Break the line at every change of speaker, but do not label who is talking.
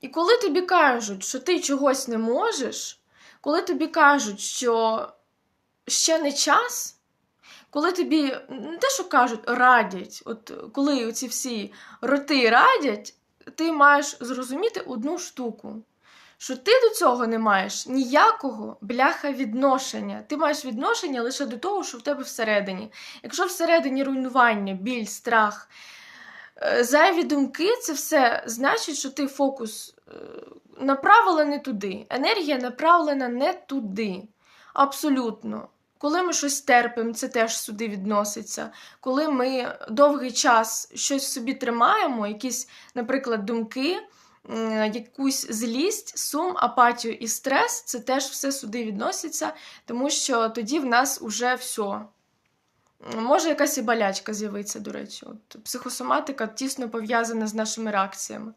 І коли тобі кажуть, що ти чогось не можеш, коли тобі кажуть, що ще не час, коли тобі не те, що кажуть, радять, от коли ці всі роти радять, ти маєш зрозуміти одну штуку. Що ти до цього не маєш ніякого бляха відношення. Ти маєш відношення лише до того, що в тебе всередині. Якщо всередині руйнування, біль, страх, зайві думки, це все значить, що ти фокус е, направила не туди. Енергія направлена не туди. Абсолютно. Коли ми щось терпимо, це теж сюди відноситься. Коли ми довгий час щось собі тримаємо, якісь, наприклад, думки, якусь злість, сум, апатію і стрес, це теж все сюди відноситься, тому що тоді в нас уже все. Може, якась і болячка з'явиться, до речі. От, психосоматика тісно пов'язана з нашими реакціями.